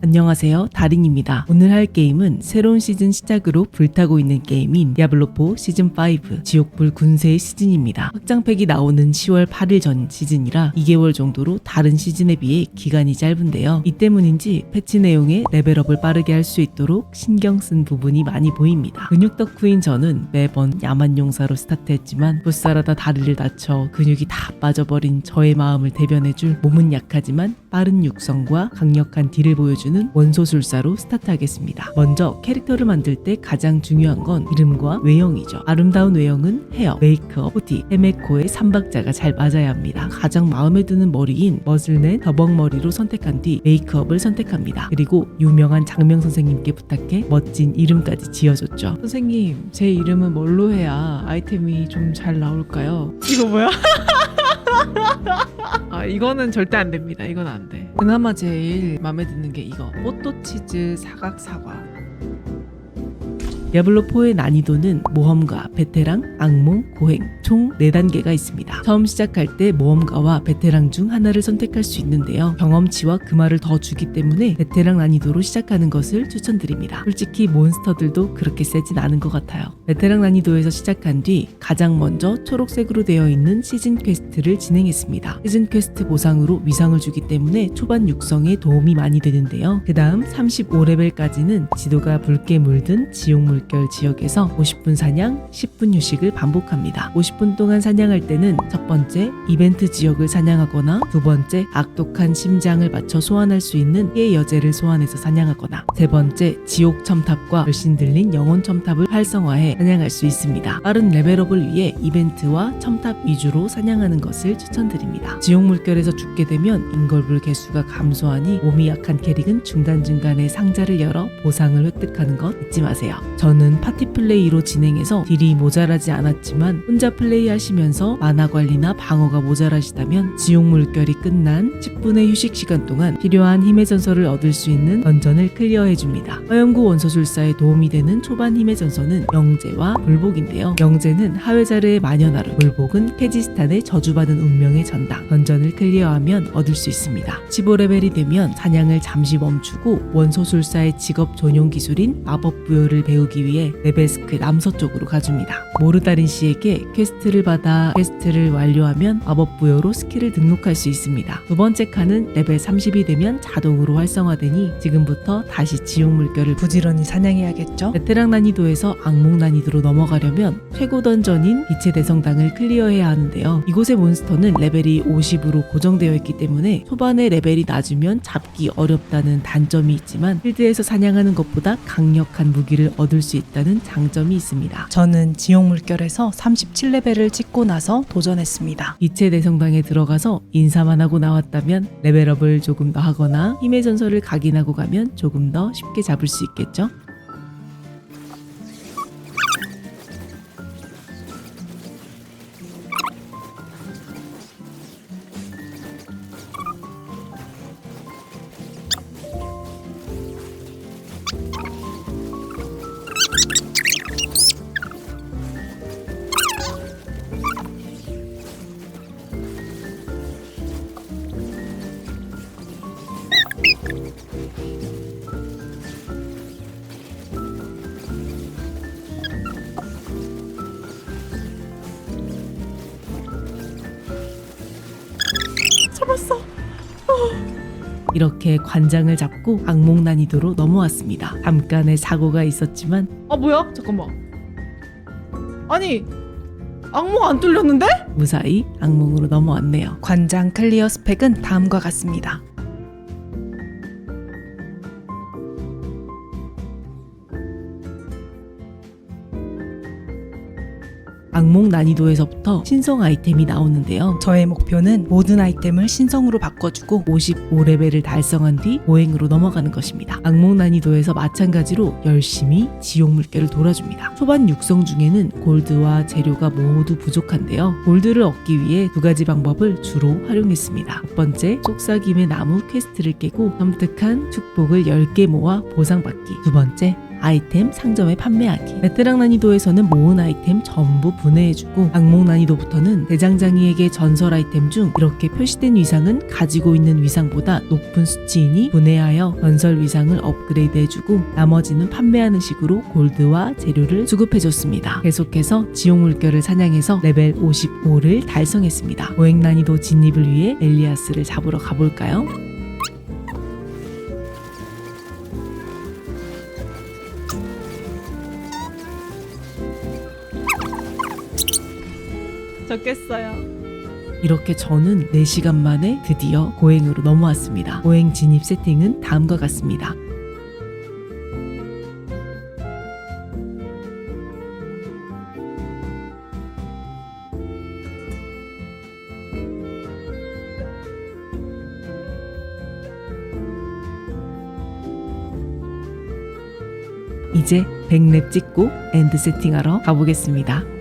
안녕하세요. 다린입니다. 오늘 할 게임은 새로운 시즌 시작으로 불타고 있는 게임인 디아블로4 시즌5 지옥불 군세의 시즌입니다. 확장팩이 나오는 10월 8일 전 시즌이라 2개월 정도로 다른 시즌에 비해 기간이 짧은데요. 이 때문인지 패치 내용에 레벨업을 빠르게 할 수 있도록 신경 쓴 부분이 많이 보입니다. 근육 덕후인 저는 매번 야만 용사로 스타트했지만 풋살하다 다리를 다쳐 근육이 다 빠져버린 저의 마음을 대변해줄 몸은 약하지만 빠른 육성과 강력한 딜을 보여주는 원소술사로 스타트하겠습니다. 먼저 캐릭터를 만들 때 가장 중요한 건 이름과 외형이죠. 아름다운 외형은 헤어, 메이크업, 후디, 헤메코의 삼박자가 잘 맞아야 합니다. 가장 마음에 드는 머리인 머슬넷 더벅머리로 선택한 뒤 메이크업을 선택합니다. 그리고 유명한 장명 선생님께 부탁해 멋진 이름까지 지어줬죠. 선생님, 제 이름은 뭘로 해야 아이템이 좀 잘 나올까요? 이거 뭐야? 아 이거는 절대 안 됩니다. 이건 안 돼. 그나마 제일 마음에 드는 게 이거 포토치즈 사각 사과. 디아블로4의 난이도는 모험가, 베테랑, 악몽, 고행 총 4단계가 있습니다. 처음 시작할 때 모험가와 베테랑 중 하나를 선택할 수 있는데요. 경험치와 금화를 더 주기 때문에 베테랑 난이도로 시작하는 것을 추천드립니다. 솔직히 몬스터들도 그렇게 세진 않은 것 같아요. 베테랑 난이도에서 시작한 뒤 가장 먼저 초록색으로 되어 있는 시즌 퀘스트를 진행했습니다. 시즌 퀘스트 보상으로 위상을 주기 때문에 초반 육성에 도움이 많이 되는데요. 그 다음 35레벨까지는 지도가 붉게 물든 지옥 물결 지역에서 50분 사냥, 10분 휴식을 반복합니다. 50분 동안 사냥할 때는 첫 번째 이벤트 지역을 사냥하거나 두 번째 악독한 심장을 맞춰 소환할 수 있는 피의 여제를 소환해서 사냥하거나 세 번째 지옥 첨탑과 열신 들린 영혼 첨탑을 활성화해 사냥할 수 있습니다. 빠른 레벨업을 위해 이벤트와 첨탑 위주로 사냥하는 것을 추천드립니다. 지옥 물결에서 죽게 되면 인걸불 개수가 감소하니 몸이 약한 캐릭은 중간 중간에 상자를 열어 보상을 획득하는 것 잊지 마세요. 저는 파티 플레이로 진행해서 딜이 모자라지 않았지만 혼자 플레이하시면서 만화 관리나 방어가 모자라시다면 지옥 물결이 끝난 10분의 휴식 시간 동안 필요한 힘의 전설을 얻을 수 있는 던전을 클리어해 줍니다. 화영구 원소술사에 도움이 되는 초반 힘의 전설은 영재와 불복인데요. 영재는 하회자르의 마녀나루, 불복은 케지스탄의 저주받은 운명의 전당. 던전을 클리어하면 얻을 수 있습니다. 15레벨이 되면 사냥을 잠시 멈추고 원소술사의 직업 전용 기술인 마법 부여를 배우 기 위해 레베스크 남서쪽으로 가줍니다. 모르다린 씨에게 퀘스트를 받아 퀘스트를 완료하면 마법 부여로 스킬을 등록할 수 있습니다. 두 번째 칸은 레벨 30이 되면 자동으로 활성화되니 지금부터 다시 지옥 물결을 부지런히 사냥해야겠죠? 베테랑 난이도에서 악몽 난이도로 넘어가려면 최고 던전인 빛의 대성당을 클리어해야 하는데요. 이곳의 몬스터는 레벨이 50으로 고정되어 있기 때문에 초반에 레벨이 낮으면 잡기 어렵다는 단점이 있지만 필드에서 사냥하는 것보다 강력한 무기를 얻을 수 있다는 장점이 있습니다. 저는 지옥 물결에서 37레벨을 찍고 나서 도전했습니다. 빛의 대성당에 들어가서 인사만 하고 나왔다면 레벨업을 조금 더 하거나 힘의 전설을 각인하고 가면 조금 더 쉽게 잡을 수 있겠죠? 잡았어. 이렇게 관장을 잡고 악몽 난이도로 넘어왔습니다. 잠깐의 사고가 있었지만 아 뭐야? 잠깐만. 아니 악몽 안 뚫렸는데? 무사히 악몽으로 넘어왔네요. 관장 클리어 스펙은 다음과 같습니다. 악몽 난이도에서부터 신성 아이템이 나오는데요. 저의 목표는 모든 아이템을 신성으로 바꿔주고 55레벨을 달성한 뒤 보행으로 넘어가는 것입니다. 악몽 난이도에서 마찬가지로 열심히 지옥 물결을 돌아줍니다. 초반 육성 중에는 골드와 재료가 모두 부족한데요. 골드를 얻기 위해 두 가지 방법을 주로 활용했습니다. 첫 번째, 속삭임의 나무 퀘스트를 깨고 섬뜩한 축복을 10개 모아 보상받기. 두 번째, 아이템 상점에 판매하기. 베테랑 난이도에서는 모은 아이템 전부 분해해주고 악몽 난이도부터는 대장장이에게 전설 아이템 중 이렇게 표시된 위상은 가지고 있는 위상보다 높은 수치이니 분해하여 전설 위상을 업그레이드해주고 나머지는 판매하는 식으로 골드와 재료를 수급해줬습니다. 계속해서 지옥 물결을 사냥해서 레벨 55를 달성했습니다. 보행 난이도 진입을 위해 엘리아스를 잡으러 가볼까요? 적겠어요. 이렇게 저는 4시간 만에 드디어 고행으로 넘어왔습니다. 고행 진입 세팅은 다음과 같습니다. 이제 100렙 찍고 엔드 세팅하러 가보겠습니다.